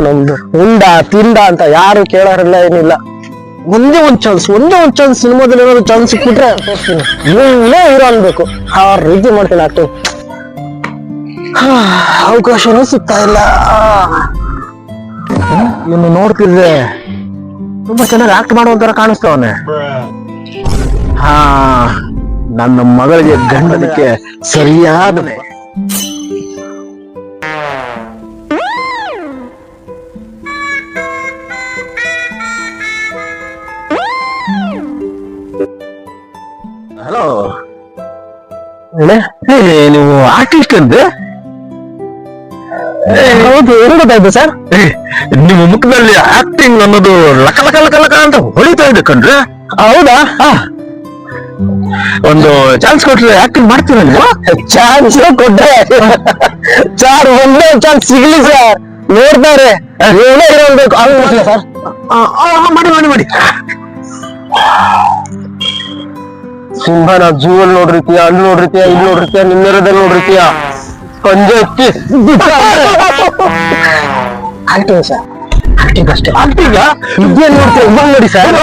ನಮ್ದು ಉಂಡ ತಿಂಡ ಅಂತ ಯಾರು ಕೇಳೋರಿಲ್ಲ ಏನಿಲ್ಲ. ಒಂದೇ ಒಂದ್ ಚಾನ್ಸ್ ಒಂದೇ ಒಂದ್ ಚಾನ್ಸ್ ಸಿನಿಮಾದಲ್ಲಿ ಏನಾದ್ರು ಚಾನ್ಸ್ ಸಿಕ್ಬಿಟ್ರೆ ನೀವೇ ಇವನೇ ಹೀರೋ ಅನ್ಬೇಕು. ಆ ರೀತಿ ಮಾಡ್ತೀನಿ ಆಕ್ಟಿಂಗ್ ಅವಕಾಶನೂ ಸಿಗ್ತಾ ಇಲ್ಲ. ಇನ್ನು ನೋಡ್ತಿದ್ರೆ ತುಂಬಾ ಚೆನ್ನಾಗಿ ಆಕ್ಟ್ ಮಾಡುವಂತರ ಕಾಣಿಸ್ತಾವನೆ ಹಾ, ನನ್ನ ಮಗಳಿಗೆ ಗಂಡನಕ್ಕೆ ಸರಿಯಾದನೆ ನೀವು ಆರ್ಟಿಸ್ಟ್ ಅಂದೆ ಹೌದು ಗೊತ್ತಾಯ್ತು ಸರ್? ನಿಮ್ಮ ಮುಖದಲ್ಲಿ ಆಕ್ಟಿಂಗ್ ಅನ್ನೋದು ಲಕ ಲಕ ಲಕ ಲಕ ಅಂತ ಹೊಳಿತಾ ಇದೆ ಕಣ್ರೆ. ಹೌದಾ? ಒಂದು ಚಾನ್ಸ್ ಕೊಟ್ರೆ ಆಕ್ಟಿಂಗ್ ಮಾಡ್ತೀರ ನೀವು? ಚಾನ್ಸ್ ಕೊಟ್ರೆ. ಸರ್ ಒಂದೇ ಚಾನ್ಸ್ ಸಿಗ್ಲಿ ಸರ್. ನೋಡ್ತಾರೆ. ಏನೇ ಇರಬೇಕು ಸರ್ ಮಾಡಿ ಮಾಡಿ ಮಾಡಿ. ಸಿಂಹನ ಜೂವಲ್ ನೋಡಿರ್ತೀಯ ಅಲ್ಲಿ ನೋಡಿರ್ತೀಯ ಇಲ್ಲಿ ನೋಡಿರ್ತೀಯ ನಿನ್ನೆರದಲ್ಲಿ ನೋಡಿರ್ತೀಯ? ಪಂಜೆ ಹಚ್ಚಿ ಆಕ್ಟಿಂಗ್ ಸರ್. ಅಷ್ಟೇ. ಆಕ್ಟಿಂಗ್ ಇದೇನ್ ನೋಡ್ತೀಯ? ಇವಾಗ ನೋಡಿ ಸರ್.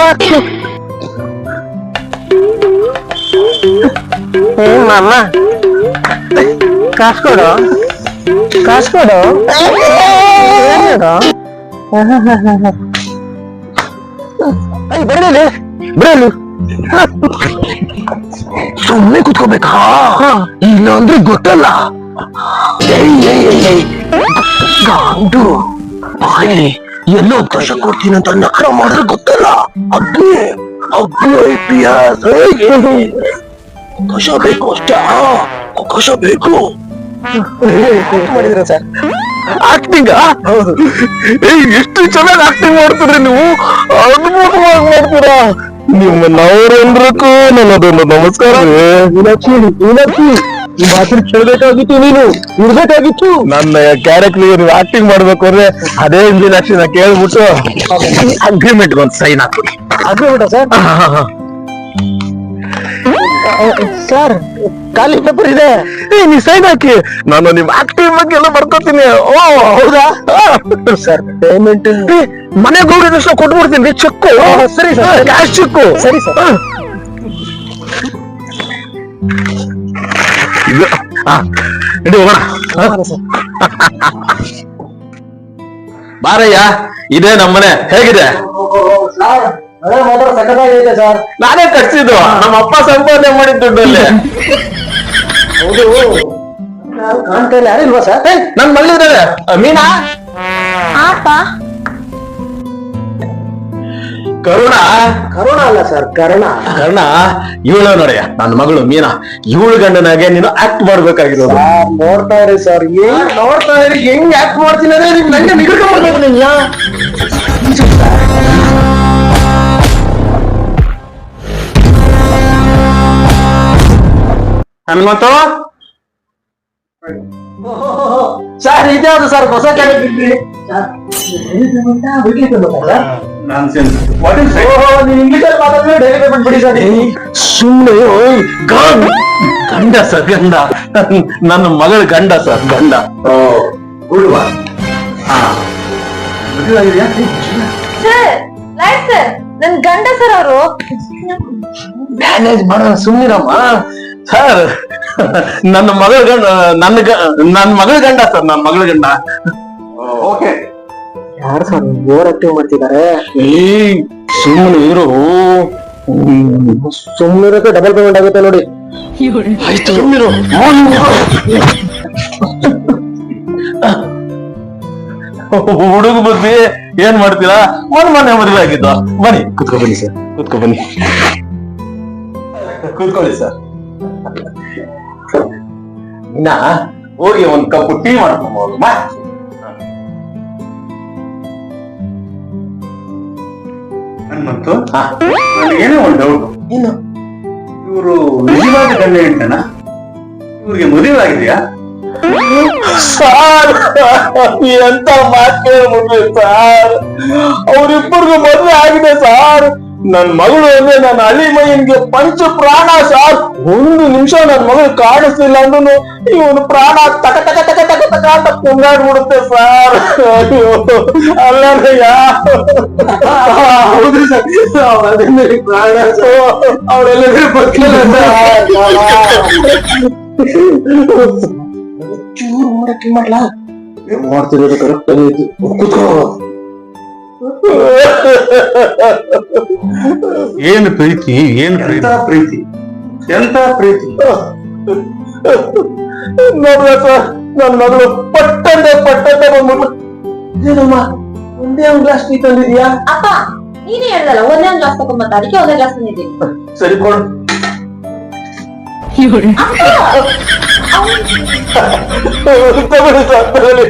ಏನ್ ಮಾಮ. ಕಾಸು ಕೊಡು. ಕಾಸು ಕೊಡು. ಬರಲಿ ಸುಮ್ಮನೆ ಕುತ್ಕೋಬೇಕಾ? ಇಲ್ಲ ಅಂದ್ರೆ ಗೊತ್ತಲ್ಲ. ಗಂಡು ಬಾಯಿ ಎಲ್ಲೋ ಅವಕಾಶ ಕೊಡ್ತೀನಿ ಅಂತ ನಕರ ಮಾಡಿದ್ರೆ ಗೊತ್ತಲ್ಲ. ಅಗ್ನಿ ಅಗ್ನಿ ಎಸ್ ಅವಕಾಶ ಬೇಕು ಅಷ್ಟೇ. ಕಷ ಬೇಕು. ಮಾಡಿದ್ರ ಸರ್? ಆಕ್ಟಿಂಗ್ ಎಷ್ಟು ಚೆನ್ನಾಗಿ ಆಕ್ಟಿಂಗ್ ಮಾಡ್ತಿದ್ರಿ ನೀವು? ಅದ್ಭುತವಾಗಿ ಮಾಡ್ತೀರಾ? ನಿಮ್ಮನ್ನ ಅವ್ರಂದ್ರಕ್ಕೂ ನನ್ನದೊಂದು ನಮಸ್ಕಾರ ಮೀನಾಕ್ಷಿ ಮೀನಾಕ್ಷಿ ನಿಮ್ಮ ಮಾತ್ರ ಕೇಳ್ಬೇಕಾಗಿತ್ತು ನೀನು ಇರ್ಬೇಕಾಗಿತ್ತು. ನನ್ನ ಕ್ಯಾರೆಕ್ಟರ್ ನೀವು ಆಕ್ಟಿಂಗ್ ಮಾಡ್ಬೇಕು ಅಂದ್ರೆ ಅದೇ ಮೀನಾಕ್ಷಿ ನಾ ಕೇಳ್ಬಿಟ್ಟು ಅಗ್ರಿಮೆಂಟ್ ಒಂದು ಸೈನ್ ಹಾಕು ಅಗ್ರಿಮೆಂಟ್ ಸರ್? ಸರ್ ಖಾಲಿ ಪೇಪರ್ ಇದೆ. ನೀ ಸೈನ್ ಹಾಕಿ. ನಾನು ನಿಮ್ ಆಕ್ಟಿಂಗ್ ಬಗ್ಗೆ ಎಲ್ಲ ಬರ್ಕೋತೀನಿ ಓ ಹೌದಾ? ಸರ್ ಪೇಮೆಂಟ್ ಮನೆಗೆ ಹೋಗಿದ ತಕ್ಷಣ ಕೊಟ್ಬಿಡ್ತೀನಿ ಚೆಕ್ಕು. ಸರಿ ಸರ್ ಕ್ಯಾಶ್ ಚೆಕ್ಕು. ಸರಿ ಸರ್. ಇದು ಹೋಗೋಣ. ಬಾರಯ್ಯ ಇದೆ ನಮ್ಮನೆ. ಹೇಗಿದೆ? ಸರ್ ನಾನೇ ಕಟ್ಸಿದ್ದು ನಮ್ಮ ಅಪ್ಪ ಸಂಪಾದನೆ ಮಾಡಿದ ದುಡ್ಡಲ್ಲಿ. ಹೌದು. ಕಾಣ್ತಾ ಇಲ್ಲ. ಯಾರಿಲ್ವಾ ಸರ್? ನನ್ ಮಲ್ಲಿದ್ದಾರೆ ಮೀನಾ? ಆಪ ಕರುಣ? ಕರುಣ ಅಲ್ಲ ಸರ್ ಕರ್ಣ. ಕರ್ಣ? ಇವಳು ನೋಡಯ್ಯ ನನ್ನ ಮಗಳು ಮೀನಾ. ಇವಳು ಗಂಡನಾಗೆ ನೀನು ಆಕ್ಟ್ ಮಾಡ್ಬೇಕಾಗಿರೋದು. ನೋಡ್ತಾ ಇರಿ ಸರ್ ನೋಡ್ತಾ ಇರಿ ಹೆಂಗ್ ಆಕ್ಟ್ ಮಾಡ್ತೀನಿ ಅಂದ್ರೆ ನಿಮ್ ನಂಗೆ ನಿಗಡ್ಕೊಂಡ್ಬರ್ಬೇಕು ನೀನು ಹನುಮಂತು? ಸರ್ ಇದೆ ಅದು ಸರ್ ಹೊಸ ಕ್ಯಾರೆಕ್ಟರ್ ಸುಮ್ಮನೆ ಗಂಡ ಸರ್ ಗಂಡ. ನನ್ನ ಮಗಳ ಗಂಡ ಸರ್ ಗಂಡ. ನನ್ ಗಂಡ ಸರ್ ಅವರು. ಮ್ಯಾನೇಜ್ ಮಾಡೋಣ ಸುಮ್ಮನಿರಮ್ಮ ಸರ್ ನನ್ನ ಮಗಳ ಗಂಡ ನನ್ನ ನನ್ನ ಮಗಳ ಗಂಡ ಸರ್ ನನ್ನ ಮಗಳ ಗಂಡ. ಓಕೆ. ಯಾರು ಸರ್ ಓವರ್ ಆಕ್ಟಿವ್ ಮಾಡ್ತಿದ್ದಾರೆ? ಏ ಸುಮ್ಮನೆ ಇರು. ಸುಮ್ಮನೆ ಡಬಲ್ ಪೇಮೆಂಟ್ ಆಗುತ್ತೆ ನೋಡಿ. ಆಯ್ತು ಸುಮ್ಮನಿರು ಹುಡುಗ ಬುದ್ಧಿ ಏನ್ ಮಾಡ್ತೀರಾ? ಮನ್ ಮನೆ ಮದುವೆ ಆಗಿದ್ದ? ಬನ್ನಿ. ಕುತ್ಕೊ ಬನ್ನಿ ಸರ್. ಕುತ್ಕೊ ಬನ್ನಿ. ಕುತ್ಕೊಳ್ಳಿ ಸರ್. ಇನ್ನ ಹೋಗಿ ಒಂದ್ ಕಪ್ ಟೀ ಮಾಡ್ಕೊಂಬೋದು ಬಾ. ಹನುಮಂತು. ನನಗೇನೋ ಒಂದು ಡೌಟ್ ಏನು? ಇವರು ನಿಜವಾದ ಗಂಡ ಹೆಂಡನ ಇವ್ರಿಗೆ ಮದುವೆ ಆಗಿದೆಯಾ? ಸಾರ್ ಎಂತ ಮಾತು ಕೇಳ್ಬಿಟ್ರಿ ಸಾರ್. ಅವ್ರಿಬ್ಬರಿಗೂ ಮದುವೆ ಆಗಿದೆ ಸಾರ್. ನನ್ ಮಗಳು ಅಂದ್ರೆ ನನ್ನ ಹಳ್ಳಿ ಮೈಯನ್ಗೆ ಪಂಚ ಪ್ರಾಣ ಸಾರ್ ಒಂದು ನಿಮಿಷ ನನ್ ಮಗಳು ಕಾಣಿಸ್ಲಿಲ್ಲ ಅಂದ್ರೂ ಇವನು ಪ್ರಾಣ ತಕ ತಕ ತಕ ತಕ ತಕ ಅಂತ ಕುಂಗಾಡ್ಬಿಡುತ್ತೆ ಸಾರ್ ಅಯ್ಯೋ ಅಲ್ಲಯ್ಯ ಹೌದು ಸರ್ ಅದೇನೆ ಪ್ರಾಣ ಅವಳೆಲ್ಲ ಬರ್ತಿಲ್ಲ ಚೂರು ಮಾಡಕ್ಕೆ ಮಾಡ್ಲಾ ಮಾಡ್ತಿರೋದು ಕರೆಕ್ಟ್ ಆಗೈತಿ ಕೂತ್ಕೋ ಏನು ಪ್ರೀತಿ? ಏನು ಎಂತ ಪ್ರೀತಿ? ಎಂತ ಪ್ರೀತಿ? ನೋಡ್ರ ಸರ್ ನನ್ ಮಗಳು ಪಟ್ಟಂತೆ ಪಟ್ಟಂತೆ ಬಂದ್ಬಿಟ್ಟು ಏನಮ್ಮ ಒಂದೇ ಒಂದ್ ಗ್ಲಾಸ್ ಟೀ ತಂದಿದ್ಯಾ? ಅಪ್ಪ ನೀನೇ ಹೇಳ್ದಲ್ಲ ಒಂದೇ ಒಂದು ಗ್ಲಾಸ್ ತಗೊಂಬತ್ತ ಅದಕ್ಕೆ ಒಂದೇ ಗ್ಲಾಸ್ ತಂದಿದ್ದೀನಿ ಸರಿ ಕೊಡು. ತಗೊಳ್ಳಿ ಸರ್ ತಗೊಳ್ಳಿ.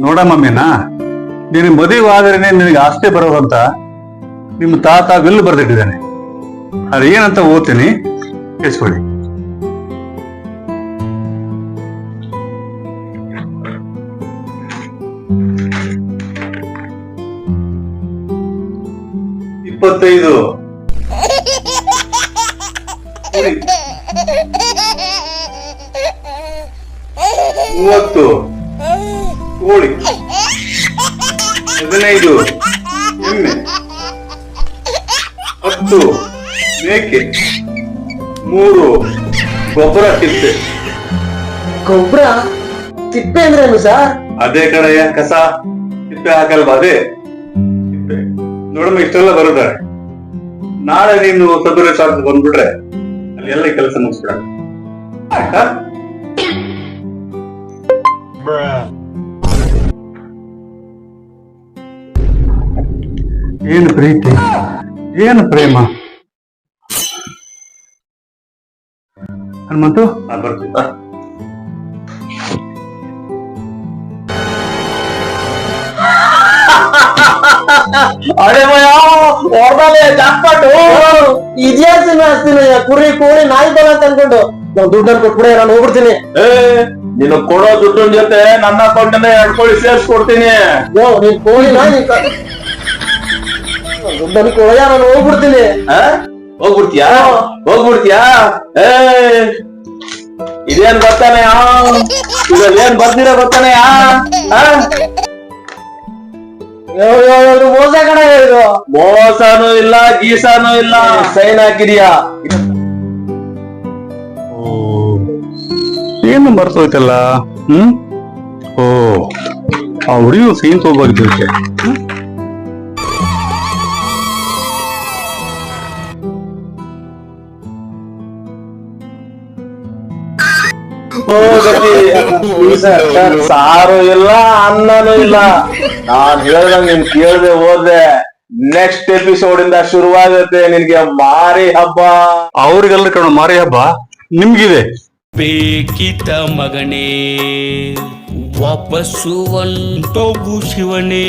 ನೋಡಮ್ಮಮ್ಮಿನ? ನೀನು ಮದುವೆ ಆದ್ರೇನೆ ನಿನಗೆ ಆಸ್ತಿ ಬರೋದಂತ ನಿಮ್ಮ ತಾತ ವಿಲ್ ಬರೆದಿಟ್ಟಿದ್ದಾನೆ. ಅದು ಏನಂತ ಓದ್ತೀನಿ? ಕೇಳಿಸ್ಕೊಳ್ಳಿ. ಇಪ್ಪತ್ತೈದು. ಕೋಳಿ. ಹದಿನೈದು. ಎಮ್ಮೆ. ಹತ್ತು. ಮೇಕೆ. ಮೂರು. ಗೊಬ್ಬರ ತಿಪ್ಪೆ. ಗೊಬ್ಬರ? ತಿಪ್ಪೆ ಅಂದ್ರೆ ಏನು ಸರ್? ಅದೇ ಕಡೆಯ ಕಸ. ತಿಪ್ಪೆ ಹಾಕಲ್ವಾ? ಅದೇ. ತಿಪ್ಪೆ. ನೋಡಮ್ಮ ಇಷ್ಟೆಲ್ಲ ಬರುತ್ತಾರೆ. ನಾಳೆ ನೀನು ಸದೂರ ಶಾಸ್ತ್ರ ಬಂದ್ಬಿಟ್ರೆ ಅಲ್ಲಿ ಎಲ್ಲ ಕೆಲಸ ಮುಗಿಸ್ಬಿಡ ಆಯ್ತಾ? ಏನು ಪ್ರೀತಿ ಏನು ಪ್ರೇಮ ಹನುಮಂತು ನಾನು ಬರ್ತೀನಿ ಅರೆ ಮಯ ಹೊರದಲ್ಲೇ ಜಾಕ್ಪಾಟು ಇದ್ಯಾಸಿನ ಆಸ್ತಿನಯ್ಯ ಕುರಿ ಕೋಳಿ ನಾಯಿ ಬಲ ಅಂತ ಅನ್ಕೊಂಡು ನಾವು ದುಡ್ಡನ್ನು ಕೊಟ್ಬಿಡೆ ನಾನು ಹೋಗ್ಬಿಡ್ತೀನಿ ಏ ನೀನು ಕೊಡೋ ದುಡ್ಡಿನ ಜೊತೆ ನನ್ನ ಅಕೌಂಟಿಂದ ಎರಡು ಕೋಳಿ ಸೇರ್ಸ್ಕೊಡ್ತೀನಿ ಯೋ ನೀನ್ ಕೋಳಿ ನಾಯಿ ದುಡ್ಡನ್ನು ಕೊಡಯ್ಯ ನಾನು ಹೋಗ್ಬಿಡ್ತೀನಿ. ಹೋಗ್ಬಿಡ್ತೀಯಾ? ಹೋಗ್ಬಿಡ್ತೀಯಾ? ಏ ಇದೇನ್ ಬರ್ತಾನೆ ಇದ್ರಲ್ಲಿ ಏನ್ ಯೋ, ಬರ್ತಾನೆ ಮೋಸ ಕಣ ಇದು. ಮೋಸನೂ ಇಲ್ಲ ಗೀಸಾನೂ ಇಲ್ಲ. ಸೈನ್ ಹಾಕಿದ್ಯಾ? ಓ ಏನು ಮರ್ತೋಯ್ತಲ್ಲ? ಹ್ಮ್? ಓ ಆ ಹುಡುಗಿ ಸೈನ್ ತಗೋಬಾರ್ದಕ್ಕೆ ಓ ಗತಿ ಸರ್ ಸಾರು ಇಲ್ಲ ಅನ್ನನೂ ಇಲ್ಲ. ನಾನ್ ಹೇಳ್ದಂಗ ನೀನ್ ಕೇಳ್ದೆ ಹೋದೆ. ನೆಕ್ಸ್ಟ್ ಎಪಿಸೋಡ್ ಇಂದ ಶುರುವಾಗುತ್ತೆ ನಿನ್ಗೆ ಮಾರಿ ಹಬ್ಬ. ಅವ್ರಿಗೆಲ್ಲ ಕಣ ಮಾರಿ ಹಬ್ಬ ನಿಮ್ಗಿದೆ. ಬೇಕಿತ ಮಗನೇ ವಾಪಸ್ಸು ಒಂಟೋಗು ಶಿವನೇ.